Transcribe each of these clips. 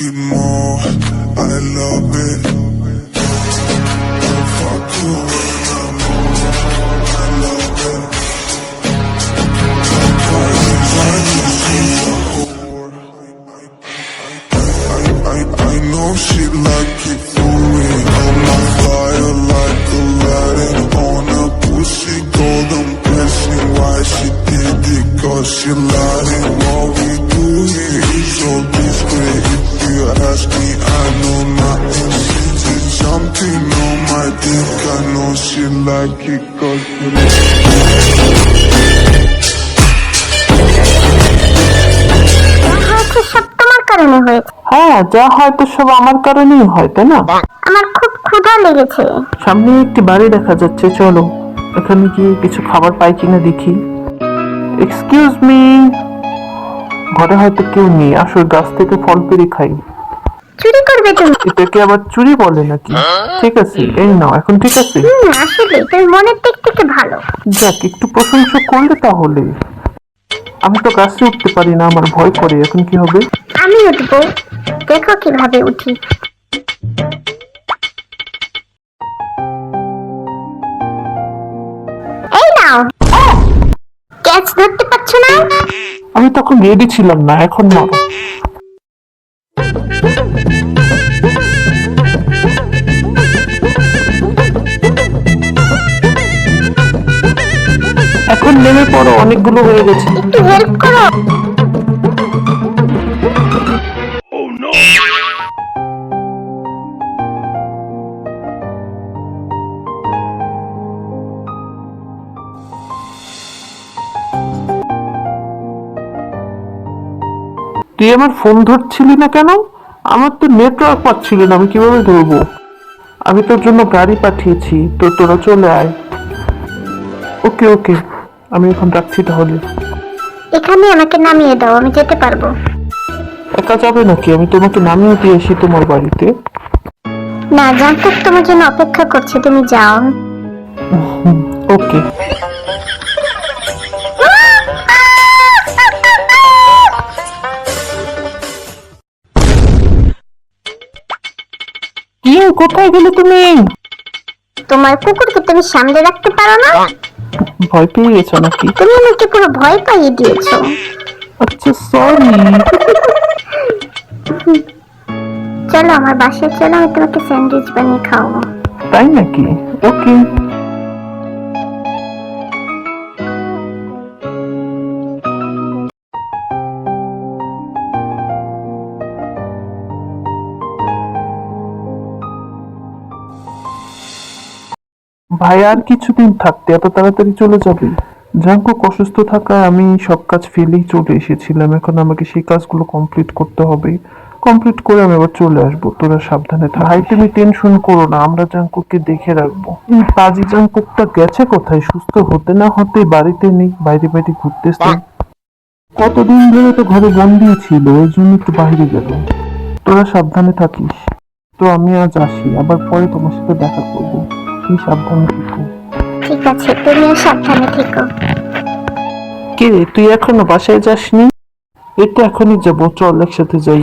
it more. I love it. কারণে হয়েছে হ্যাঁ যা হয়তো সব আমার কারণেই হয় তাই না? আমার খুব ক্ষুধা লেগেছে। সামনে একটি বাড়ি দেখা যাচ্ছে চলো। এখানে গিয়ে কিছু খাবার পাই কিনা দেখি। এক্সকিউজ মি ঘরে হয়তো কেউ নেই। আসল গাছ থেকে ফল পেরে খাই। চুরি করবে তুমি। এটাকে আবার চুরি বলে নাকি? ঠিক আছে এই নাও এখন ঠিক আছে। আসলে তুমি মনের দিক থেকে ভালো। যাক একটু প্রশংসা করলে তাহলে। আমি তো গাছে উঠতে পারি না আমার ভয় করে। এখন কি হবে? আমি উঠব। দেখো কীভাবে উঠি। এই নাও। ক্যাচ ধরতে পারছ না? আমি তখন রেডি ছিলাম না এখন মারো নেমে পড়ো। অনেকগুলো হয়ে গেছে। একটু হেল্প করো। তুই আমার ফোন ধরছিলি না কেন? আমার তো নেটওয়ার্ক পাচ্ছিল না আমি কীভাবে ধরবো? আমি তোর জন্য গাড়ি পাঠিয়েছি তো তোরা চলে আয়। ওকে ওকে আমি এখন রাখছি তাহলে। এখানে আমাকে নামিয়ে দাও আমি যেতে পারব। একা যাবে নাকি? আমি তোমাকে নামিয়ে দিয়ে আসি তোমার বাড়িতে। না জানতাম তোমার জন্য অপেক্ষা করছে তুমি যাও। ওকে। কি কোথায় গেলে তুমি? তোমার কুকুরকে তুমি সামনে রাখতে পারো না? ভয় পেয়ে গেছো নাকি? তুমি আমাকে পুরো ভয় পাইয়ে দিয়েছ। আচ্ছা সরি চলো আমার বাসায় চলো আমি তোমাকে স্যান্ডউইচ বানিয়ে খাওয়াবো। তাই নাকি? ওকে ভাই আর কিছুদিন থাকতে এত তাড়াতাড়ি চলে যাবে? জাঙ্কুক অসুস্থ থাকায় আমি সব কাজ ফেলেই চলে এসেছিলাম। এখন আমাকে সেই কাজগুলো কমপ্লিট করতে হবে। কমপ্লিট করে আমি আবার চলে আসব। তোরা সাবধানে থাক। ভাই তুমি টেনশন করো না আমরা জাঙ্কুককে দেখে রাখব। এই পাজি জাঙ্কুকটা গেছে কোথায়? সুস্থ হতে না হতে বাড়িতে নেই বাইরে বাইরে ঘুরতেছে। কতদিন ধরে তো ঘরে বন্দি ছিল ওই জন্য একটু বাইরে গেল। তোরা সাবধানে থাকিস। তো আমি আজ আসি আবার পরে তোমার সাথে দেখা করব। তুই সাবধানে থেকো। ঠিক আছে তুমিও সাবধানে থেকো। কে রে তুই এখনও বাসায় যাসনি? এই তো এখনই যাব চল একসাথে যাই।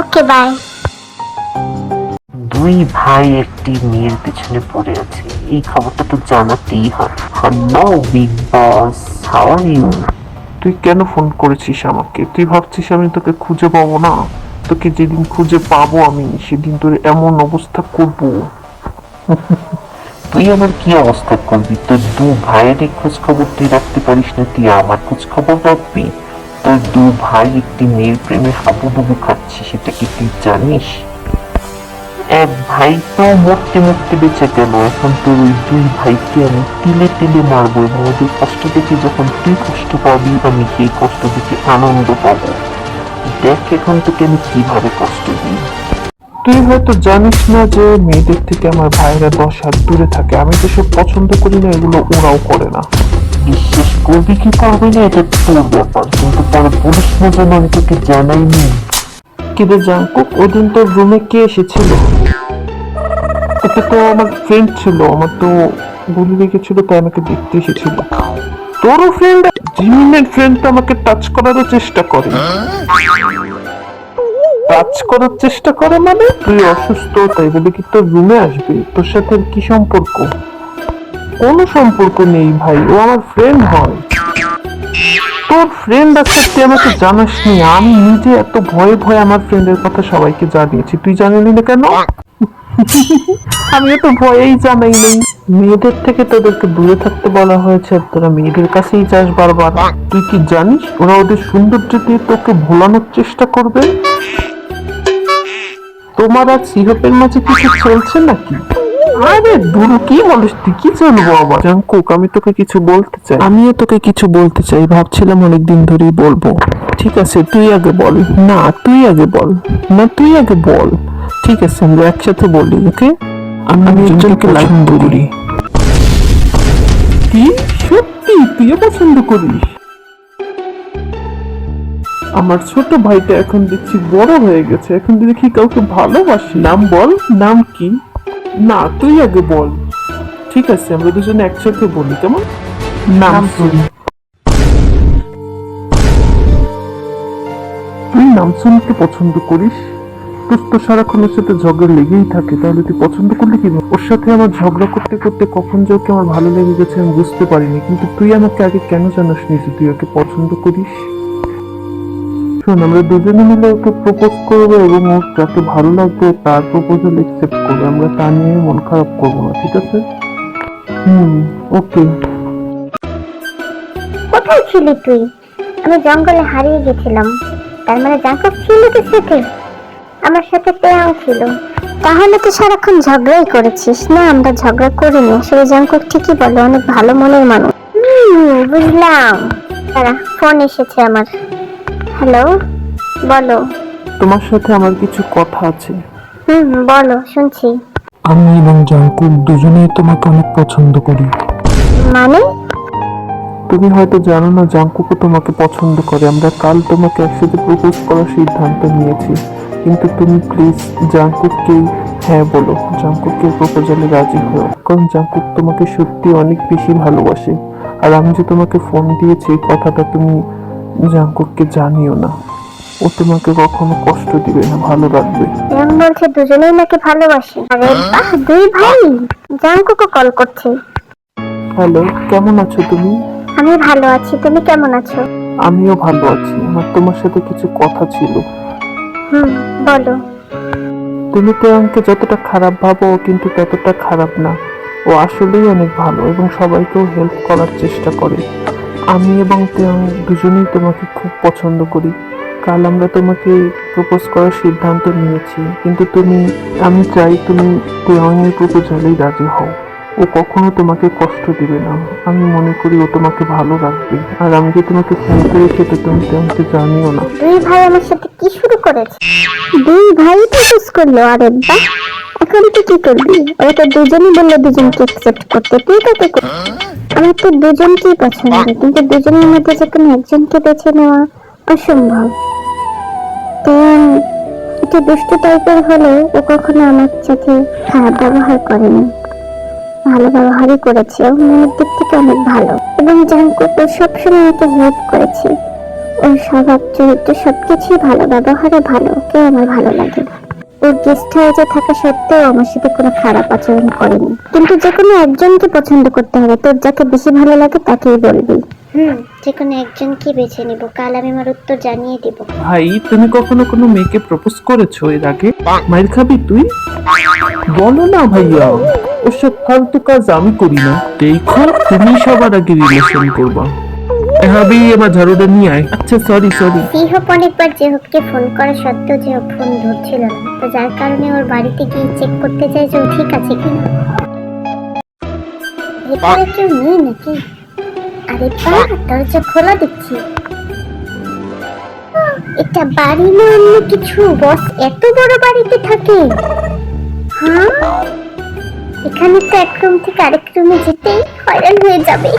Okay bye. দুই ভাই একটি মেয়ের পিছনে পড়ে আছে। এই খবরটা তো জানাতেই হয়। Hello big boss how are you? তুই কেন ফোন করেছিস আমাকে? তুই ভাবছিস আমি তোকে খুঁজে পাবো না? তোকে যেদিন খুঁজে পাবো আমি, সেদিন তোর এমন অবস্থা করব। তুই আমার কি অবস্থা করবি? তোর দু ভাইয়ের খোঁজ খবর তুই রাখতে পারিস না, তুই আমার খোঁজ খবর রাখবি? তোর দু ভাই একটি মেয়ের প্রেমে হাবুডুবু খাচ্ছে, সেটা কি তুই জানিস? এক ভাই তো মরতে মরতে বেঁচে গেল। এখন তোর ওই দুই ভাইকে আমি তিলে তিলে মারবো এবং ওদের কষ্ট দেখে যখন তুই কষ্ট পাবি, আমি সেই কষ্ট দেখে আনন্দ পাবো। দেখ এখন তোকে আমি কীভাবে কষ্ট দিই। তুই হয়তো জানিস না যে মেয়েদের থেকে আমার ভাইরা দশ হাত দূরে থাকে। আমি তো সব পছন্দ করি না, এগুলো ওরাও করে না। বিশ্বাস করবি কি করবি না, এটা তোর ব্যাপার। কিন্তু পরে বলিস না যেন আমি তোকে জানাইনি। কিরে জাঙ্কুক, ওদিন তোর রুমে কে এসেছিল? এটা তো আমার ফ্রেন্ড ছিল, আমার তো গুলি লেগেছিল তাই আমাকে দেখতে এসেছিল। তোরও ফ্রেন্ড জিমিনের ফ্রেন্ড তো আমাকে টাচ করারও চেষ্টা করে। টাচ করার চেষ্টা করে মানে তুই অসুস্থ, তাই বলে কি তোর রুমে তোর সাথে কি সম্পর্ক? কোনো সম্পর্ক নেই ভাই, ও আমার ফ্রেন্ড হয়। তোর ফ্রেন্ড আছে, তুই আমাকে জানাসনি আমি নিজে এত ভয়ে ভয়ে আমার ফ্রেন্ডের কথা সবাইকে জানিয়েছি। তুই জানিলি না কেন? আমি তো ভয়েই জানাই নেই। মেয়েদের থেকে তোদেরকে দূরে থাকতে বলা হয়েছে, তোরা মেয়েদের কাছেই যাস বারবার। তুই কি জানিস, ওরা ওদের সৌন্দর্য দিয়ে তোকে ভোলানোর চেষ্টা করবে? তোমার আর সিরপের মাঝে কিছু চলছে নাকি? আরে দূর, কি বলিস তুই? কি চলবো আবার? জাঙ্কুক আমি তোকে কিছু বলতে চাই। আমিও তোকে কিছু বলতে চাই, ভাবছিলাম অনেকদিন ধরেই বলব। ঠিক আছে, তুই আগে বল। না, তুই আগে বল। না, তুই আগে বল। ঠিক আছে আমরা একসাথে বলি ওকে? আমি একজনকে করি। কি? সত্যি? তুইও পছন্দ করিস? আমার ছোট ভাইটা এখন দেখছি বড় হয়ে গেছে। এখন দেখি কাউকে ভালোবাসি। নাম বল। নাম কি? না তুই আগে বল। ঠিক আছে আমরা দুজনে একসাথে বলি কেমন? নাম শুন। তুই নামসুনকে পছন্দ করিস? তোর তো সারাক্ষণ ওর সাথে ঝগড়া লেগেই থাকে, তাহলে তুই পছন্দ করলি কি ওর সাথে আমার ঝগড়া করতে করতে কখন যে ওকে আমার ভালো লেগে গেছে আমি বুঝতে পারিনি, কিন্তু তুই আমাকে আগে কেন জানাস নি যে তুই ওকে পছন্দ করিস? শোন, আমরা দুজনে মিলে ওকে প্রপোজ করব এবং ওর ভালো লাগবে তার প্রপোজাল করব। আমরা তা নিয়ে মন খারাপ করব না, ঠিক আছে? হুম, ওকে। কোথায় ছিলি তুই? আমি জঙ্গলে হারিয়ে গেছিলাম। তার মানে জাঙ্কুক ছিল তোর সাথে আমার সাথে পেয়াও ছিল। তাহলে তো সারাক্ষণ ঝগড়াই করেছিস। না আমরা ঝগড়া করিনি। আসলে জাঙ্কুক ঠিকই বলে অনেক ভালো মনের মানুষ। হুম বুঝলাম। দাঁড়া ফোন এসেছে আমার। হ্যালো বলো। তোমার সাথে আমার কিছু কথা আছে। হুম বলো শুনছি। আমি এবং জাঙ্কুক দুজনেই তোমাকে অনেক পছন্দ করি। মানে? তুমি হয়তো জানো না জাঙ্কুকও তোমাকে পছন্দ করে। আমরা কাল তোমাকে একসাথে প্রপোজ করার সিদ্ধান্ত নিয়েছি। কিন্তু তুমি প্লিজ জাঙ্কুককেই হ্যাঁ বলো। জাঙ্কুকের প্রপোজালে রাজি হও। কারণ জাঙ্কুক তোমাকে সত্যি অনেক বেশি ভালোবাসে। আর আমি যে তোমাকে ফোন দিয়েছি এই কথাটা তুমি জাঙ্কুককে জানিও না। ও তোমাকে কখনো কষ্ট দিবে না ভালো রাখবে এম বলছে দুজনেই নাকি ভালোবাসে। আরে বাহ দুই ভাই। জাঙ্কুকও কল করছে। হ্যালো কেমন আছো তুমি? আমি ভালো আছি তুমি কেমন আছো? আমিও ভালো আছি। আমার তোমার সাথে কিছু কথা ছিল। বলো। তুমি আমাকে যতটা খারাপ ভাবো কিন্তু ততটা খারাপ না। ও আসলেই অনেক ভালো এবং সবাইকেও হেল্প করার চেষ্টা করে। আমি এবং তেয়ং দুজনেই তোমাকে খুব পছন্দ করি। কাল আমরা তোমাকে প্রপোজ করার সিদ্ধান্ত নিয়েছি। কিন্তু তুমি, আমি চাই তুমি তেয়ংয়ের প্রপোজালেই রাজি হও। ও কখনো তোমাকে কষ্ট দিবে না। আমি মনে করি ও তোমাকে ভালো রাখবে। আর আমি যে তোমাকে ফোন করেছি তো তুমি তেয়ংকে জানিও না। দুই ভাই আমার সাথে কি শুরু করেছে? দুই ভাই প্রপোজ করল আরে বাহ এখন তুই কি করবি? ওরা তো দুজনই বলল দুজনকে অ্যাকসেপ্ট করতে। তুই করবি আমার তো দুজনকেই পছন্দ কিন্তু দুজনের মধ্যে যে কোনো একজনকে বেছে নেওয়া অসম্ভব তো একটু দুষ্ট টাইপের হলে ও কখনো আমার সাথে খারাপ ব্যবহার করেনি। ভালো ব্যবহারই করেছে ও মনের দিক থেকে অনেক ভালো। এবং জাঙ্কুক ও সবসময় ওকে হেল্প করেছে। ওর স্বভাব, চরিত্র সবকিছুই ভালো ব্যবহারে ভালো ওকে আমার ভালো লাগে ওর গেস্ট হাউসে থাকা সত্ত্বেও আমার সাথে কোনো খারাপ আচরণ করেনি। কিন্তু যে কোনো একজনকে পছন্দ করতে হবে তোর যাকে বেশি ভালো লাগে তাকেই বলবি। হুম যে কোনো একজনকে বেছে নিব। কাল আমি আমার উত্তর জানিয়ে দিব। ভাই তুমি কখনো কোনো মেয়েকে প্রপোজ করেছ এর আগে? মাইর খাবি তুই? বলো না ভাইয়া ওসব ফালতু কাজ আমি করি না। দেখো তুমি সবার আগে রিলেশন করবা। এবার ঝাড়ুটা নিয়ে আয়। আচ্ছা সরি সরি সিহপ অনেকবার জেহবকে ফোন করা সত্ত্বেও জেহব ফোন ধরছিল না। তো যার কারণে ওর বাড়িতে গিয়ে চেক করতে চাই যে ও ঠিক আছে কিনা। ভেতরে কেউ নেই নাকি? আরে বাহ, দরজা খোলা দেখছি। এটা বাড়ি না অন্য কিছু? বস, এত বড় বাড়িতে থাকে। হ্যাঁ? এখানে তো এক রুম থেকে আরেক রুমে যেতেই হয়রান হয়ে যাবে।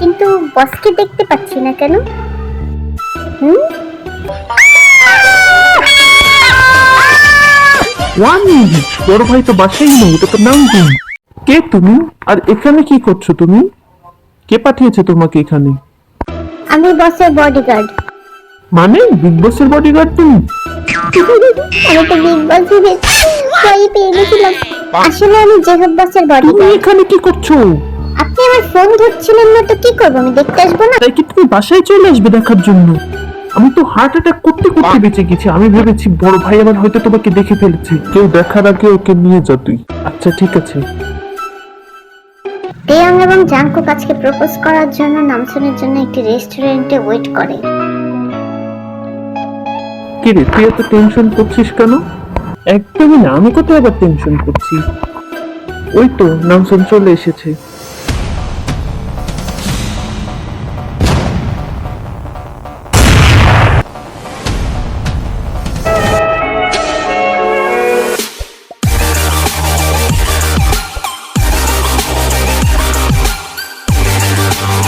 কিন্তু বসকে দেখতে পাচ্ছি না কেন? হুম? ওয়ান বড় ভাই তো বাসাই নেই তো নাম দিন। কে তুমি? আর এখানে কি করছ তুমি? কে পাঠিয়েছে তোমাকে এখানে? আমি বসের বডিগার্ড মানে বিগ বসের বডিগার্ড তুমি? আমি তো বিগ বস ভয় পেয়ে গেছিলাম। আসলে আমি জেহব বসের বডিগার্ড তুমি এখানে কি করছ? আপনি আমার ফোন ধরছিলেন না তো কি করব? আমি দেখতে আসব না? তাই কি তুমি বাসায় চলে আসবে দেখার জন্য? আমি তো হার্ট অ্যাটাক করতে করতে বেঁচে গেছি। আমি ভেবেছি বড় ভাই আমার হয়তো তোমাকে দেখে ফেলেছে। কেউ দেখার আগে ওকে নিয়ে যা তুই। আচ্ছা ঠিক আছে। টেয়াং এবং জাংকুক আজকে প্রপোজ করার জন্য নামসুনের জন্য একটি রেস্টুরেন্টে ওয়েট করে। কি রে তুই এত টেনশন করছিস কেন? একদমই না, আমি কোথায় আবার টেনশন করছি? ওই তো, নামসুন চলে এসেছে। Oh.